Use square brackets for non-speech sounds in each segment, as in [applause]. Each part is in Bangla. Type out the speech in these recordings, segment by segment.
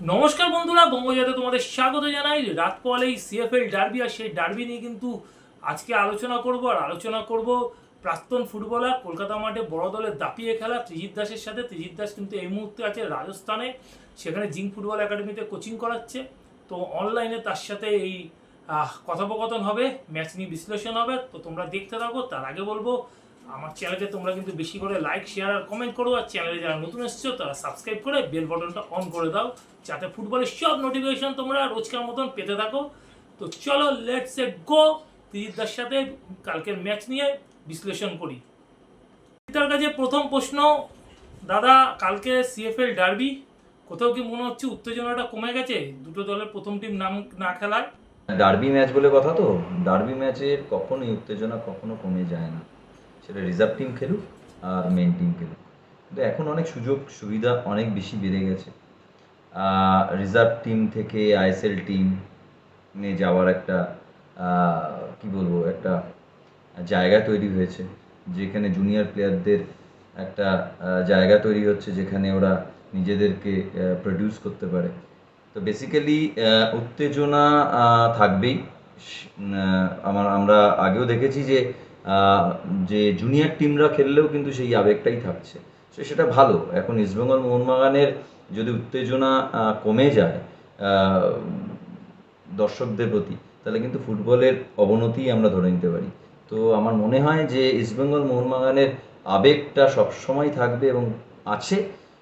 নমস্কার বন্ধুরা বঙ্গজাতে তোমাদের স্বাগত জানাই। রাত পোয়ালেই সিএফএল ডার্বি আর সেই ডার্বি নিয়ে কিন্তু আজকে আলোচনা করব। আর আলোচনা করব প্রাক্তন ফুটবলার, কলকাতা মাঠে বড় দলের দাপিয়ে খেলা, ত্রিজিৎ দাসের সাথে। ত্রিজিৎ দাস কিন্তু এই মুহূর্তে আছে রাজস্থানে। সেখানে জিং ফুটবল একাডেমিতে কোচিং করাচ্ছে। তো অনলাইনে তার সাথে এই কথোপকথন হবে ম্যাচ নিয়ে বিশ্লেষণ হবে। তো তোমরা দেখতে থাকো। তার আগে বলব আমার চ্যানেলকে তোমরা কিন্তু বেশি করে লাইক শেয়ার আর কমেন্ট করো, আর চ্যানেলে যারা নতুন এসেছ, তারা সাবস্ক্রাইব করে বেল বাটনটা অন করে দাও, যাতে ফুটবলের সব নোটিফিকেশন তোমরা রোজকার মতন পেতে থাকো। তো চলো লেটস এ গো ত্রিজিৎদার সাথে কালকের ম্যাচ নিয়ে বিশ্লেষণ করি। তার কাছে প্রথম প্রশ্ন, দাদা, কালকে সিএফএল ডার্বি কোথাও কি মনে হচ্ছে উত্তেজনাটা কমে গেছে? দুটো দলের প্রথম টিম নাম, না খেলায়? ডার্বি ম্যাচ বলে কথা তো। ডার্বি ম্যাচের কখনোই উত্তেজনা কখনো কমে যায় না। সেটা রিজার্ভ টিম খেলুক আর মেন টিম খেলুক। কিন্তু এখন অনেক সুযোগ সুবিধা অনেক বেশি বেড়ে গেছে। রিজার্ভ টিম থেকে আইএসএল টিম নিয়ে যাওয়ার একটা কি বলব, একটা জায়গা তৈরি হয়েছে। যেখানে জুনিয়র প্লেয়ারদের একটা জায়গা তৈরি হচ্ছে যেখানে ওরা নিজেদেরকে প্রডিউস করতে পারে। তো বেসিক্যালি উত্তেজনা থাকবেই। আমার, আমরা আগেও দেখেছি যে যে জুনিয়র টিমরা খেললেও কিন্তু সেই আবেগটাই থাকছে। তো সেটা ভালো। এখন ইস্টবেঙ্গল মোহনবাগানের যদি উত্তেজনা কমে যায় দর্শকদের প্রতি, তাহলে কিন্তু ফুটবলের অবনতিই আমরা ধরে নিতে পারি। তো আমার মনে হয় যে ইস্টবেঙ্গল মোহনবাগানের আবেগটা সবসময় থাকবে এবং আছে।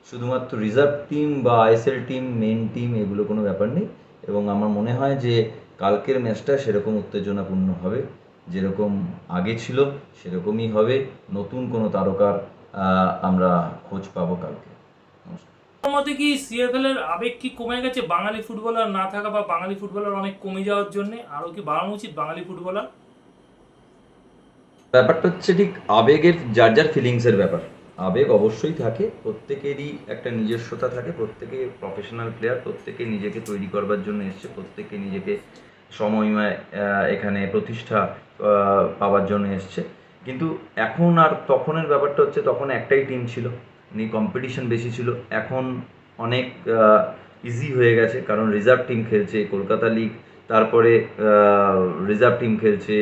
শুধুমাত্র রিজার্ভ টিম বা আইএসএল টিম মেন টিম এগুলো কোনো ব্যাপার নেই। এবং আমার মনে হয় যে কালকের ম্যাচটা সেরকম উত্তেজনাপূর্ণ হবে। যেরকম আগে ছিল সেরকমই হবে। নতুন কোনো তারকার আমরা খোঁজ পাবো কালকে। মতে কি সিএফএল এর আবেগ কি কমে গেছে? বাঙালি ফুটবলার না থাকা বা বাঙালি ফুটবলার অনেক কমে যাওয়ার জন্য আরও কি বাড়ানো উচিত বাঙালি ফুটবলার? ব্যাপারটা হচ্ছে ঠিক আবেগের যার যার ফিলিংসের ব্যাপার। আবেগ অবশ্যই থাকে প্রত্যেকেরই একটা নিজস্বতা থাকে প্রত্যেকে প্রফেশনাল প্লেয়ার প্রত্যেকে নিজেকে তৈরি করবার জন্য এসছে প্রত্যেকে নিজেকে সময়ময় এখানে প্রতিষ্ঠা পাওয়ার জন্য এসছে। কিন্তু এখন আর তখনের ব্যাপারটা হচ্ছে তখন একটাই টিম ছিল। নি কম্পিটিশন বেশি ছিল। এখন অনেক ইজি হয়ে গেছে। কারণ রিজার্ভ টিম খেলছে কলকাতা লিগ তারপরে রিজার্ভ টিম খেলছে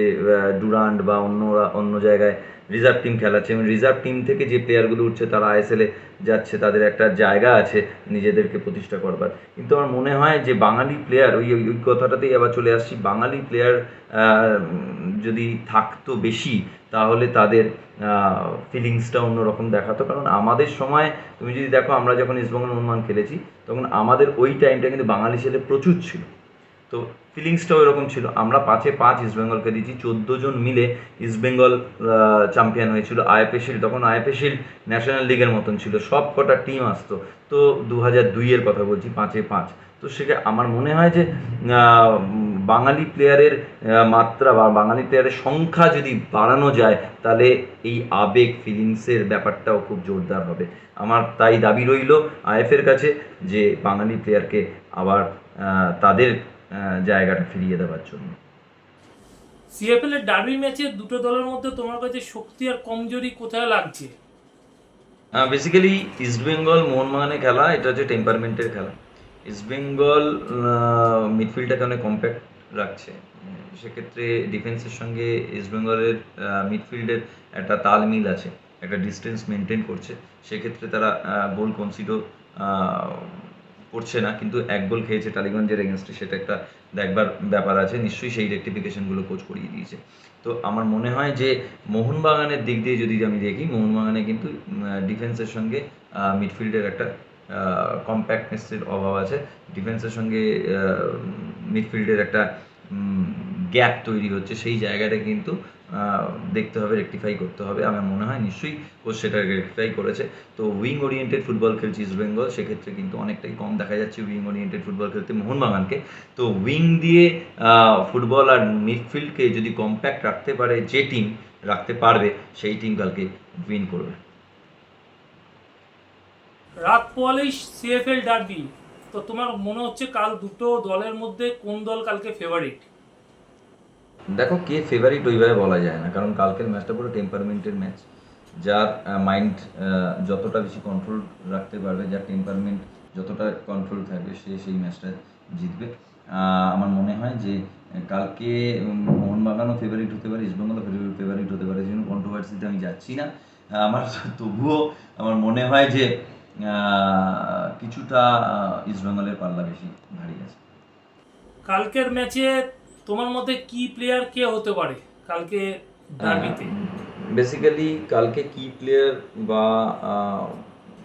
ডুরান্ড বা অন্য অন্য জায়গায়। রিজার্ভ টিম খেলাচ্ছে এবং রিজার্ভ টিম থেকে যে প্লেয়ারগুলো উঠছে তারা আইএসএলে যাচ্ছে, তাদের একটা জায়গা আছে নিজেদেরকে প্রতিষ্ঠা করবার। কিন্তু আমার মনে হয় যে বাঙালি প্লেয়ার ওই ওই কথাটাতেই আবার চলে আসছি, বাঙালি প্লেয়ার যদি থাকতো বেশি, তাহলে তাদের ফিলিংসটা অন্যরকম দেখাতো। কারণ আমাদের সময়, তুমি যদি দেখো আমরা যখন ইস্টবেঙ্গল মোহনবাগান খেলেছি, তখন আমাদের ওই টাইমটা কিন্তু বাঙালি ছেলে প্রচুর ছিল। তো ফিলিংসটাও এরকম ছিল। আমরা পাঁচে পাঁচ ইস্টবেঙ্গলকে দিয়েছি, চোদ্দ জন মিলে ইস্টবেঙ্গল চ্যাম্পিয়ন হয়েছিল। আইএফএ শিল্ড তখন আইএফএ শিল্ড ন্যাশনাল লিগের মতন ছিল। সব কটা টিম আসতো। তো দু হাজার দুইয়ের কথা বলছি, পাঁচে পাঁচ। তো সেটা আমার মনে হয় যে বাঙালি প্লেয়ারের মাত্রা বা বাঙালি প্লেয়ারের সংখ্যা যদি বাড়ানো যায়, তাহলে এই আবেগ ফিলিংসের ব্যাপারটাও খুব জোরদার হবে। আমার তাই দাবি রইল আইএফের কাছে যে বাঙালি প্লেয়ারকে আবার তাদের জায়গাটা ফিরিয়ে দেওয়ার জন্য। সিএফএল এর ডার্বি ম্যাচে দুটো দলের মধ্যে তোমার কাছে শক্তি আর কমজোরি কোথায় লাগছে? বেসিক্যালি ইস্টবেঙ্গল মোহনবাগানে খেলা এটা হচ্ছে টেম্পারমেন্টের খেলা। ইস্টবেঙ্গল মিডফিল্ডটাকে অনেক কম্প্যাক্ট রাখছে। সেক্ষেত্রে ডিফেন্সের সঙ্গে ইস্টবেঙ্গলের মিডফিল্ডের একটা তালমিল আছে একটা ডিস্টেন্স মেনটেন করছে। সেক্ষেত্রে তারা গোল কনসিডও করছে না, কিন্তু এক গোল খেয়েছে টালিগঞ্জের এগেনস্টে সেটা একটা দেখবার ব্যাপার আছে, নিশ্চয়ই সেই রেক্টিফিকেশনগুলো কোচ করিয়ে দিয়েছে। তো আমার মনে হয় যে মোহনবাগানের দিক দিয়ে যদি আমি দেখি, মোহনবাগানে কিন্তু ডিফেন্সের সঙ্গে মিডফিল্ডের একটা কম্প্যাক্টনেসের অভাব আছে। ডিফেন্সের সঙ্গে মিডফিল্ডের একটা গ্যাপ তৈরি হচ্ছে। সেই জায়গাটা কিন্তু দেখতে হবে রেকটিফাই করতে হবে, আমার মনে হয় নিশ্চয়ই কোচ সেটা রেকটিফাই করেছে। তো উইং ওরিয়েন্টেড ফুটবল খেলছে ইস্ট বেঙ্গল সেক্ষেত্রে কিন্তু অনেকটাই কম দেখা যাচ্ছে উইং ওরিয়েন্টেড ফুটবল খেলতে মোহনবাগানকে। তো উইং দিয়ে ফুটবল আর মিডফিল্ডকে যদি কম্প্যাক্ট রাখতে পারে, যে টিম রাখতে পারবে, সেই টিম কালকে উইন করবে। রাত পোয়ালেই সিএফএল ডার্বি তো তোমার মনে হচ্ছে কাল দুটো দলের মধ্যে কোন দল কালকে ফেভারিট দেখো কে ফেভারিট ওইভাবে বলা যায় না, কারণ কালকের ম্যাচটা পুরো টেম্পারমেন্টের ম্যাচ যার মাইন্ড যতটা বেশি কন্ট্রোল রাখতে পারবে, যার টেম্পারমেন্ট যতটা কন্ট্রোল থাকবে, সে সেই ম্যাচটা জিতবে। আমার মনে হয় যে কালকে মোহনবাগানও ফেভারিট হতে পারে ইস্টবেঙ্গলও ফেভারিট হতে পারে জন্য কন্ট্রোভার্সিতে আমি যাচ্ছি না। আমার [laughs] তবুও আমার মনে হয় যে কিছুটা ইস্টবেঙ্গলের পাল্লা বেশি ভারী আছে। কালকের ম্যাচে তোমার মতে কি প্লেয়ার কে হতে পারে কালকে ডার্বিতে বেসিক্যালি কালকে কি প্লেয়ার বা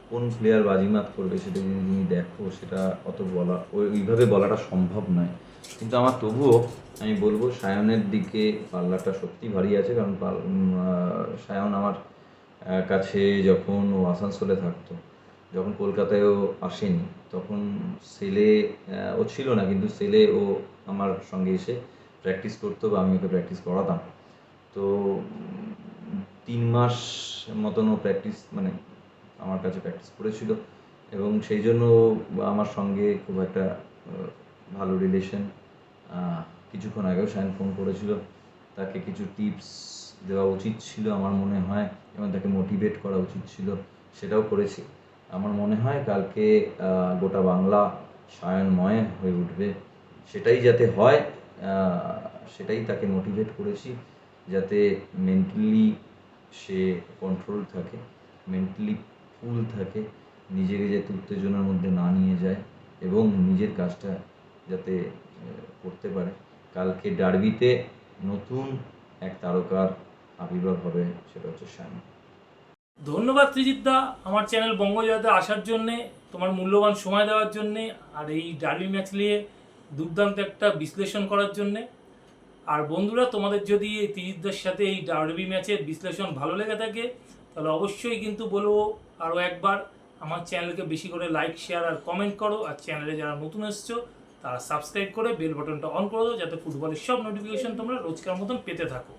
কোন প্লেয়ার বাজিমাত করবে সেটা যদি দেখো, সেটা অত বলা ওইভাবে বলাটা সম্ভব নয়। কিন্তু আমার তবুও আমি বলব সায়নের দিকে পাল্লাটা সত্যি ভারী আছে, কারণ সায়ন আমার কাছে যখন ও আসানসোলে থাকতো, যখন কলকাতায়ও আসেনি, তখন সেলে ও ছিল না, কিন্তু সেলে ও আমার সঙ্গে এসে প্র্যাকটিস করতো বা আমি ওকে প্র্যাকটিস করাতাম। তো, তিন মাস মতন ও প্র্যাকটিস মানে আমার কাছে প্র্যাকটিস করেছিল এবং সেই জন্য আমার সঙ্গে খুব একটা ভালো রিলেশন কিছুক্ষণ আগেও সায়ন ফোন করেছিল। তাকে কিছু টিপস দেওয়া উচিত ছিল আমার মনে হয় এবং তাকে মোটিভেট করা উচিত ছিল, সেটাও করেছি। আমার মনে হয় কালকে গোটা বাংলা সায়নময় হয়ে উঠবে। সেটাই যাতে হয় সেটাই তাকে মোটিভেট করেছি যাতে মেন্টালি সে কন্ট্রোল থাকে মেন্টালি কুল থাকে, নিজেকে যাতে উত্তেজনার মধ্যে না নিয়ে যায় এবং নিজের কাজটা যাতে করতে পারে। কালকে ডার্বিতে নতুন এক তারকার আবির্ভাব হবে সেটা হচ্ছে শ্যাম। ধন্যবাদ ত্রিজিৎদা আমার চ্যানেল বঙ্গজয়তে আসার জন্যে, তোমার মূল্যবান সময় দেওয়ার জন্যে, আর এই ডার্বি ম্যাচ নিয়ে দুর্দান্ত একটা বিশ্লেষণ করার জন্যে। আর বন্ধুরা, তোমাদের যদি এই তিরিশদের সাথে এই ডারবি ম্যাচের বিশ্লেষণ ভালো লেগে থাকে, তাহলে অবশ্যই কিন্তু বলব আরও একবার আমার চ্যানেলকে বেশি করে লাইক, শেয়ার আর কমেন্ট করো। আর চ্যানেলে যারা নতুন এসছো, তারা সাবস্ক্রাইব করে বেল বাটনটা অন করে দাও, যাতে ফুটবলের সব নোটিফিকেশন তোমরা রোজকার মতন পেতে থাকো।